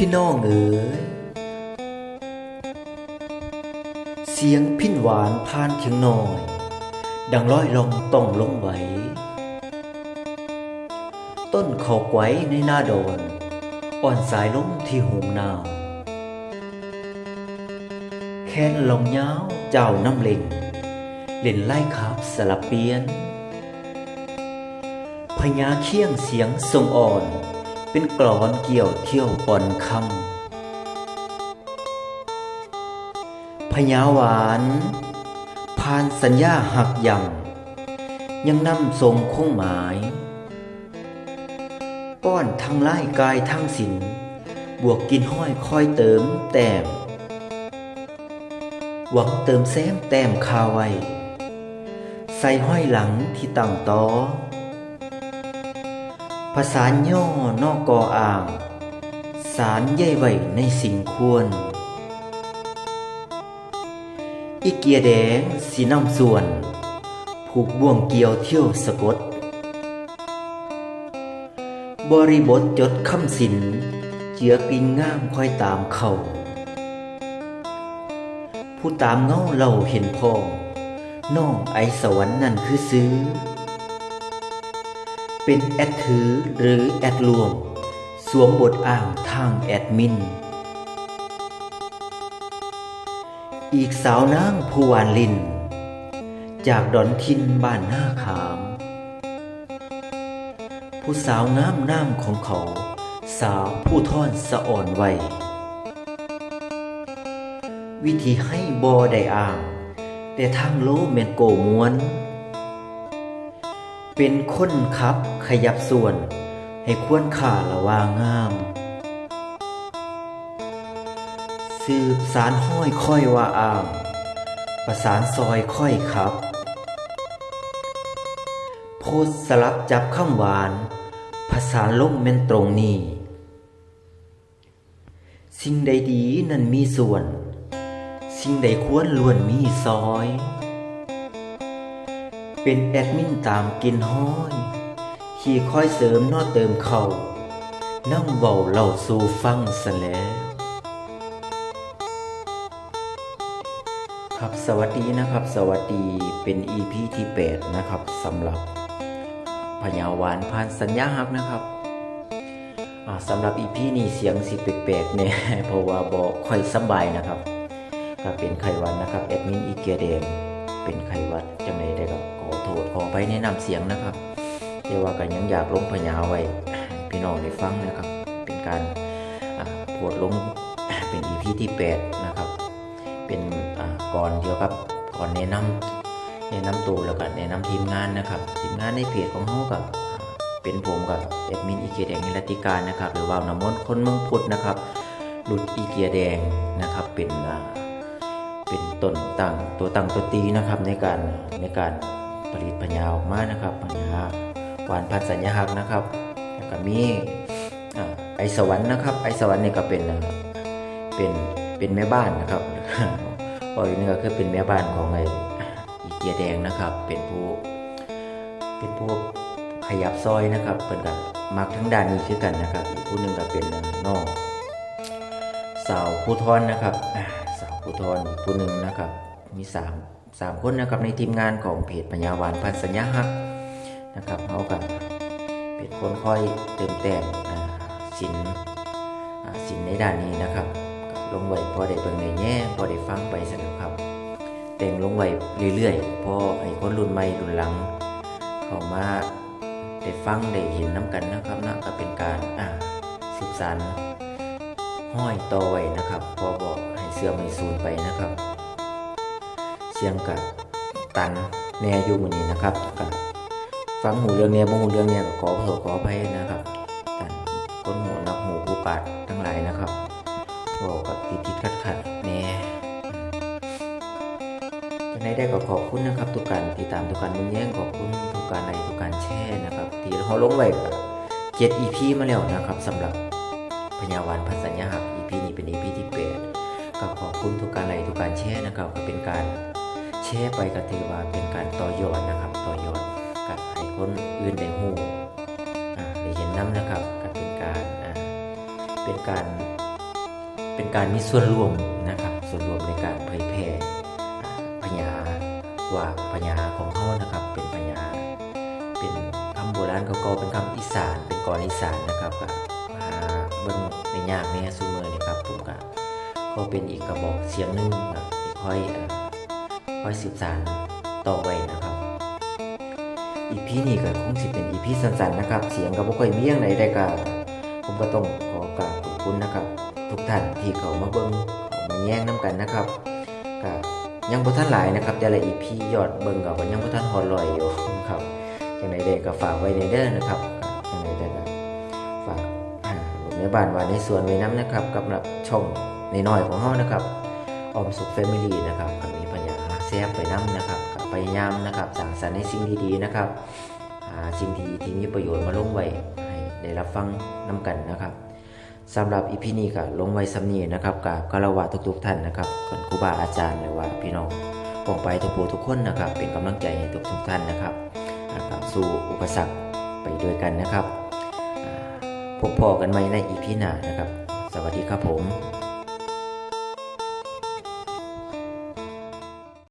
พี่น้องเอ๋ยเสียงพินหวานพานเถียงน้อย ดังร้อยลงต้องลงไหว ต้นเขาไว้ในหน้าโดน อ่อนสายล้มที่หูหนาว แค้นลองเยาวเจ้าน้ำเล่งเล่นไล่ขับสลับเปียนพญาเคียงเสียงทรงอ่อน เป็นกรอนเกี่ยวเที่ยวปอนคำพญาหวานผ่านสัญญาหักยังยังนำทรงคงหมาย ป้อนทั้งไล่กายทั้งสิน บวกกินห้อยคอยเติมแต้มหวังเติมแซมแต้มคาไว้ ใส่ห้อยหลังที่ตั้งต่อ ภาษาย่อนอกกออ่าง สารใย่ไว้ในสิ่งควร อีเกียแดงสีน้ำส่วน ผูกบ่วงเกี่ยวเที่ยวสะกด บริบทจดคำสิน เจือกิ่งงามคอยตามเขา ผู้ตามเงาเราเห็นพองน้องไอสวรรค์นั่นคือซื้อ เป็นแอดถือหรือแอดรวม สวมบทอ้างทางแอดมิน อีกสาวนางผู้วานลิน จากดอนทินบ้านหน้าขาม ผู้สาวงามน้ำของเขา สาวผู้ท่อนสะอ่อนไววิธีให้บอได้อ่าง แต่ทางโลเมนโกม้วน เป็นคนขับขยับส่วน ให้ควรค่าละวางงาม สืบสารห้อยค่อยว่าอ่างประสานซอยค่อยครับ โพสสลับจับข้ามหวานภาษานล่มเม่นตรงนี้ สิ่งใดดีนั้นมีส่วน สิ่งใดควรล้วนมีซอย เป็นแอดมินตามกินห้อย ขี่คอยเสริมนอเติมเขานั่งเบาเล่าสู่ฟังซะแล้วครับสวัสดีนะครับ สวัสดีเป็น EP ที่ 8 นะครับสำหรับพญาวานผ่านสัญญาฮักนะครับสำหรับ EP นี้เสียงสิแปลกๆเนี่ยเพราะว่าบอกค่อยสบายนะครับ ก็เป็นไขวัดนะครับแอดมินอีเกียแดง เป็นไขหวัดจังไดได้ก็ขอโทษขอไปแนะนำเสียงนะครับแต่ว่าก็ยังอยากลงพญาไว้พี่น้องได้ฟังนะครับ เป็นการอ่าโพดลงเป็น EP ที่8นะครับ เป็นก่อนเกี่ยวกับก่อนแนะนำแนะนำตัวแล้วก็แนะนำทีมงานนะครับ ทีมงานในเพจของเขากับเป็นผมกับแอดมินอีเกียแดงนิรติการนะครับ หรือว่าน้ำมนต์คนเมืองพุทธนะครับหลุดอีเกียแดงนะครับเป็นอ่า เป็นต้นตั้งตัวตั้งตัวตีนะครับในการในการผลิตปัญาออกมานะครับปัญาหวานพันสัญญาหักนะครับแล้วก็มีอไอสวรรค์นะครับ ไอสวรรค์นี่ก็เป็นเป็นเป็นแม่บ้านนะครับพออีกนี่ก็คือเป็นแม่บ้านของไออีเกียแดงนะครับ เป็นผู้เป็นผู้ขยับซอยนะครับเป็นกับมักทั้งด้านนี้คือกันนะครับอีกผู้หนึ่งก็เป็นน้องสาวผู้ทอนนะครับ สาวผู้ทอนผู้หนึ่งนะครับ มีสามสามคนนะครับในทีมงานของเพจปัญญาหวานพันสัญญาฮักนะครับเขากับเป็นคนคอยเติมแต่งสินสินในด้านนี้นะครับ ลงไว้พอได้เบิ่งในแง่พอได้ฟังไปสนุกครับ แต่งลงไว้เรื่อยๆพอให้คนรุ่นใหม่รุ่นหลังเข้ามาได้ฟังได้เห็นน้ำกันนะครับนะก็เป็นการอ่าสืบสาน ห้อยต่อไว้นะครับ พอบอกให้เสื่อมให้สูญไปนะครับ เสียงกับตันแน่อยู่มือนี้นะครับกับฟังหูเรื่องเนี้ยบ่หูเรื่องเนี้ยก็ขอโทษขออภัยนะครับตันคนหูนักหูผู้ปาดทั้งหลายนะครับบอกกับติดติดขัดขัดแน่ยังไงได้ก็ขอบคุณนะครับ ทุกการติดตามทุกการมึงแย่งขอบคุณทุกการไลค์ทุกการแชร์นะครับที่เขาลงไว้เจ็ด EP มาแล้วนะครับสำหรับ พญาวานพันสัญญาหัก EP นี้เป็น EP ที่8ก็ขอบคุณทุกการไลค์ทุกการแชร์นะครับก็เป็นการแชร์ไปก็ถือว่าเป็นการต่อยอดนะครับ ต่อยอดกับให้คนอื่นได้หูอ่าได้เห็นน้ำนะครับก็เป็นการเป็นการเป็นการมีส่วนร่วมนะครับ ส่วนร่วมในการเผยแพร่พญาว่าพญาของเขานะครับ เป็นพญาเป็นคำโบราณเก่าๆเป็นคำอีสาน เป็นกรอีสานนะครับก็ มาเบิ่งในยากเนี่ยซูเมอร์นี่ครับผมก็ก็เป็นอีกกระบอกเสียงหนึงครับที่ค่อยเอ่อค่อยสืบสานต่อไว้นะครับอีพีนี้ก็คงสิเป็นอีพีสั้นๆนะครับ เสียงก็บ่ค่อยมีอย่างไรได้ก็ผมก็ต้องขอกราบขอบคุณนะครับ ทุกท่านที่เขามาเบิ่งเขามาแย่งน้กันนะครับก็ยังบ่ทันหลายนะครับแต่ละอีพียอดเบิ่งก็ยังบ่ทันฮอดร้อยอยู่ครับจังไดได้ก็ฝากไว้ในเด้อนะครับ ในบ้านว่าในสวนไว้นํนะครับกับรับช่องน้อยของเฮานะครับออมสุขแฟมิลี่นะครับก็มีปัญญาแซ่บไปนํนะครับก็พยายามนะครับสร้างสรรค์ในสิ่งดีๆนะครับหาสิ่งที่ที่มีประโยชน์มาลงไว้ให้ได้รับฟังน้กันนะครับสำหรับอีพีนี้ก็ลงไว้สำนีนะครับกับคารวะทุกๆท่านนะครับคนครูบาอาจารย์หรือว่าพี่น้องปองไปทุกผู้ทุกคนนะครับ เป็นกำลังใจให้ทุกๆท่านนะครับสู่อุปสรรคไปด้วยกันนะครับ พบพอกันใหม่ในอีพีหน้านะครับ สวัสดีครับผม